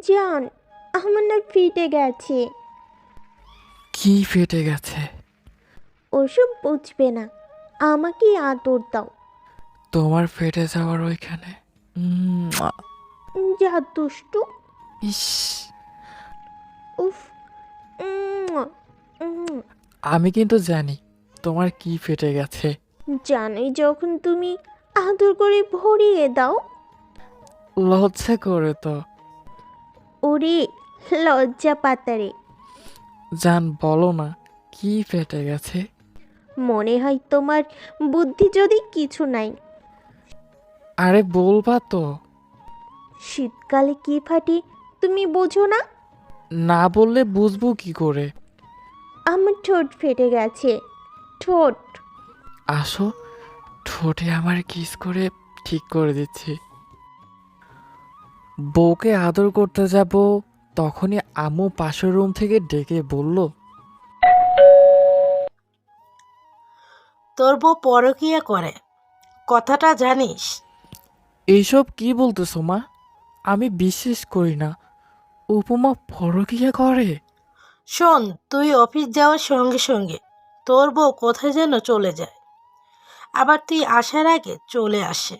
জান আমার না ফিটে গেছে। কি ফেটে গেছে? ওসব বুঝবে না আমাকে আদর দাও। তোমার ফেটে যাওয়ার ওইখানে? উম, আ, যা দুষ্টু। ইস। উফ উম, উম। আমি কিন্তু জানি তোমার কি ফেটে গেছে। জানোই যখন তুমি আদর করে ভরিয়ে দাও। লজ্জা করে তো। ওরে লজ্জা পাতারে। জান বলো না কি ফেটে গেছে? মনে হয় তোমার বুদ্ধি যদি কিছু নাই। আরে বলবা তো। শীতকালে কি ফাটে তুমি বোঝো না? না বললে বুঝব কি করে? আমার ঠোঁট ফেটে গেছে ঠোঁট। আসো ঠোঁটে আমার কিস করে ঠিক করে দিচ্ছি। বউকে আদর করতে যাব তখনই আম্মু পাশের রুম থেকে ডেকে বলল তোর বউ পরকিয়া করে কথাটা জানিস? এইসব কি বলতেছো মা? আমি বিশ্বাস করি না। উপমা পরকিয়া করে? শোন তুই অফিস যাওয়ার সঙ্গে সঙ্গে তোর বউ কোথায় যেন চলে যায়। আবার তুই আসার আগে চলে আসে।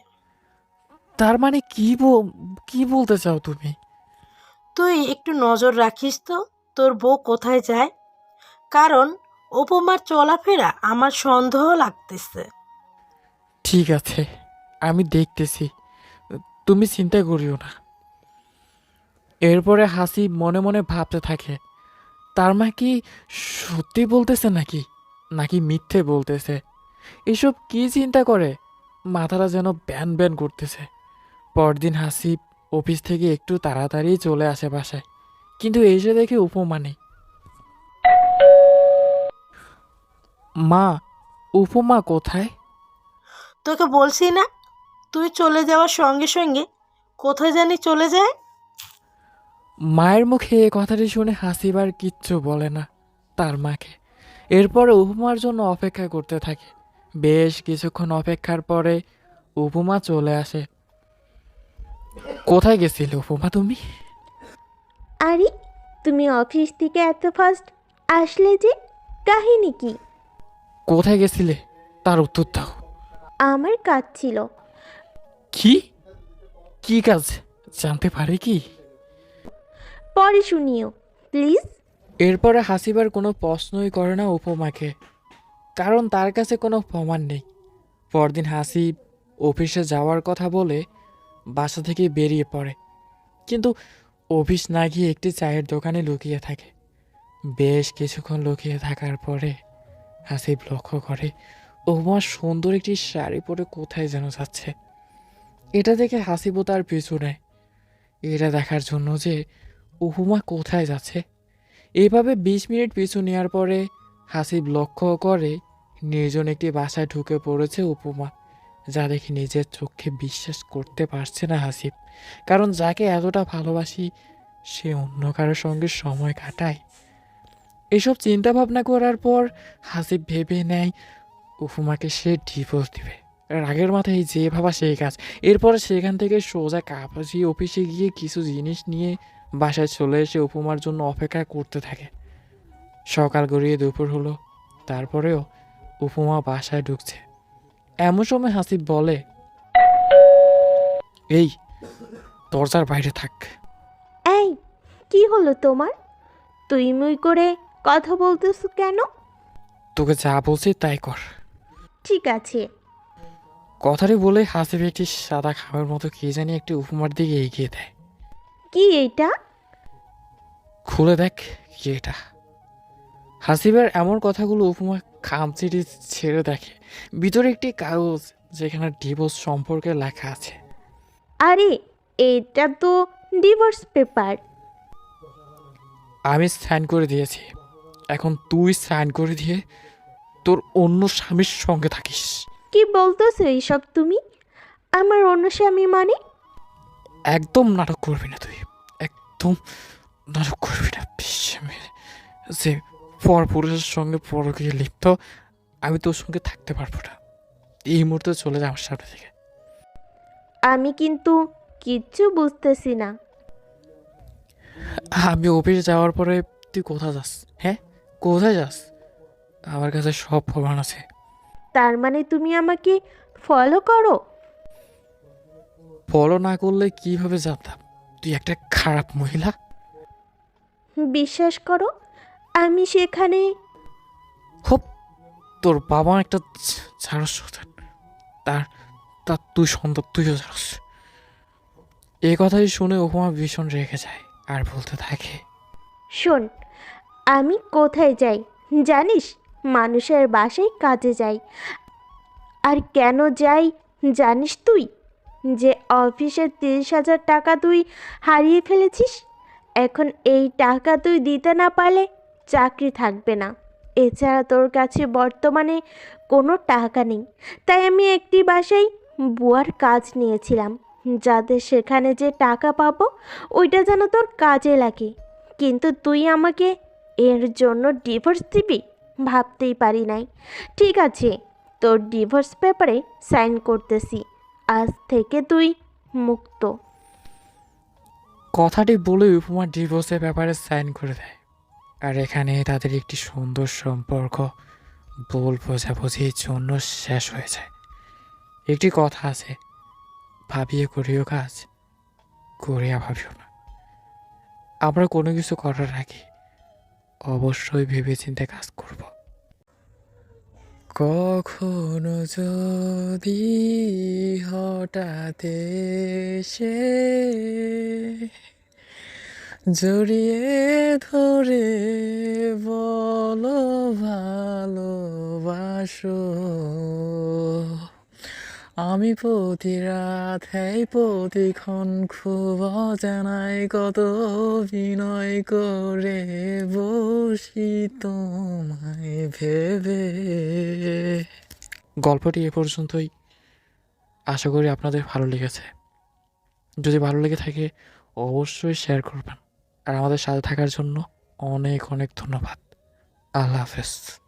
তার মানে কি কি বলতে চাও তুমি? তুই একটু নজর রাখিস তো তোর বউ কোথায় যায়? কারণ উপমার চলাফেরা আমার সন্দেহ লাগতেছে। ঠিক আছে আমি দেখতেছি। তুমি চিন্তা করিও না। এরপরে হাসি মনে মনে ভাবতে থাকে তার মা কি সত্যি বলতেছে নাকি? নাকি মিথ্যে বলতেছে? এসব কি চিন্তা করে? মাথাটা যেন ব্যান ব্যান করতেছে। পরদিন হাসি অফিস থেকে একটু তাড়াতাড়ি চলে আসে বাসায় কিন্তু এসে দেখে উপমা নেই। মা উপমা কোথায়? তোকে বলছি না তুই চলে যাওয়ার সঙ্গে সঙ্গে কোথায় জানি চলে যায়? মায়ের মুখে এ কথাটি শুনে হাসিবার কিচ্ছু বলে না তার মাকে। এরপরে উপমার জন্য অপেক্ষা করতে থাকে। বেশ কিছুক্ষণ অপেক্ষার পরে উপমা চলে আসে। কোথায় গেছিলে উপমা তুমি? আরে তুমি অফিস থেকে এত ফাস্ট আসলে যে কাহিনী কি? কোথায় গেছিলে? তার উত্তর দাও। আমার কাজ ছিল। কি? কি কাজ? জানতে পারি কি? পরে শুনিও প্লিজ এরপরে হাসিবার কোনো প্রশ্নই করে না উপমাকে কারণ তার কাছে কোনো প্রমাণ নেই। পরদিন হাসি অফিসে যাওয়ার কথা বলে বাসা থেকে বেরিয়ে পড়ে। কিন্তু অফিস না গিয়ে একটি চায়ের দোকানে লুকিয়ে থাকে। বেশ কিছুক্ষণ লুকিয়ে থাকার পরে হাসিব লক্ষ্য করে উপমা সুন্দর একটি শাড়ি পরে কোথায় যেন যাচ্ছে। এটা দেখে হাসিবও তার পিছু নেয়। এটা দেখার জন্য যে উপমা কোথায় যাচ্ছে। এইভাবে বিশ মিনিট পিছু নেওয়ার পরে হাসিব লক্ষ্য করে নির্জন একটি বাসায় ঢুকে পড়েছে উপমা যা দেখে নিজের চোখে বিশ্বাস করতে পারছে না হাসিব। কারণ যাকে এতটা ভালোবাসি, সে অন্য কারোর সঙ্গে সময় কাটায়। এসব চিন্তা ভাবনা করার পর হাসিব ভেবে নেয় উপমাকে সে ডিভোর্স দিবে। রাগের মাথায় যে ভাবা সেই কাজ। এরপরে সেখান থেকে সোজা কাপাসি অফিসে গিয়ে কিছু জিনিস নিয়ে বাসায় চলে এসে উপমার জন্য অপেক্ষা করতে থাকে। সকাল গড়িয়ে দুপুর হলো। তারপরেও উপমা বাসায় ঢুকছে। এমন সময় হাসিব বলে এই দরজার বাইরে থাক। এই কি হলো তোমার? তুই মুই করে কথা বলতেছ কেন? তোকে যা বলছি তাই কর। ঠিক আছে। কথাটি বলে হাসিব একটি সাদা খাবার মতো কি জানি একটি উপমার দিকে এগিয়ে দেয়। কি এটা? খুলে দেখ কি এটা। হাসিবের এমন কথাগুলো উপমা খামচিটি ছেড়ে দেখে। ভিতরে একটি কাগজ যেখানে ডিভোর্স সম্পর্কে লেখা আছে। আরে এটা তো ডিভোর্স পেপার আমি সাইন করে দিয়েছি। এখন তুই সাইন করে দিয়ে তোর অন্য স্বামীর সঙ্গে থাকিস। কি বলতেছো এইসব তুমি? আমার অন্য স্বামী মানে? একদম নাটক করবি না তুই। একদম নাটক করবি না বিশ্বামে যে পর পুরুষের সঙ্গে পরকীয় লিপ্ত আমি তোর সঙ্গে থাকতে পারব না। এই মুহূর্তে চলে যা আমার সামনে থেকে। আমি কিন্তু কিচ্ছু বুঝতেছি না। আমি অফিসে যাওয়ার পরে তুই কোথায় যাস? হ্যাঁ? কোথায় যাস? আমার কাছে সব প্রমাণ আছে। তার মানে তুমি আমাকে ফলো করো? ফলো না করলে কীভাবে জানতাম? তুই একটা খারাপ মহিলা। বিশ্বাস করো আমি সেখানে হোপ তোর বাবা একটা ছাড়স তার তার তুই সন্তান তুইও ছাড়স এ কথাই শুনে উপমা ভীষণ রেখে যায় আর বলতে থাকে শোন আমি কোথায় যাই? জানিস মানুষের বাসায় কাজে যাই। আর কেন যাই জানিস তুই? যে অফিসে তিরিশ হাজার টাকা তুই হারিয়ে ফেলেছিস এখন এই টাকা তুই দিতে না পারলে চাকরি থাকবে না। এছাড়া তোর কাছে বর্তমানে কোনো টাকা নেই। তাই আমি একটি বাসায় বুয়ার কাজ নিয়েছিলাম। যাতে সেখানে যে টাকা পাবো, ওইটা যেন তোর কাজে লাগে। কিন্তু তুই আমাকে এর জন্য ডিভোর্স দিবি? ভাবতেই পারি নাই। ঠিক আছে, তোর ডিভোর্স পেপারে সাইন করতেছি। আজ থেকে তুই মুক্ত। কথাটি বলে উপমা ডিভোর্সের ব্যাপারে সাইন করে দেয়। আর এখানে তাদের একটি সুন্দর সম্পর্ক বল বোঝাবুঝির জন্য শেষ হয়ে যায়। একটি কথা আছে, ভাবিয়ে করিও কাজ, করিয়া ভাবিও না। আমরা কোনো কিছু করার আগে অবশ্যই ভেবেচিন্তে কাজ করব। কখনো যদি হঠাৎ সে জড়িয়ে ধরে বলো ভালোবাসো আমি প্রতি রাত এই প্রতিক্ষণ খুব অজানায় কত অভিনয় করে বসি তোমায় ভেবে। গল্পটি এ পর্যন্তই। আশা করি আপনাদের ভালো লেগেছে। যদি ভালো লেগে থাকে, অবশ্যই শেয়ার করবেন। আর আমাদের সাথে থাকার জন্য অনেক অনেক ধন্যবাদ। আল্লাহ হাফেজ।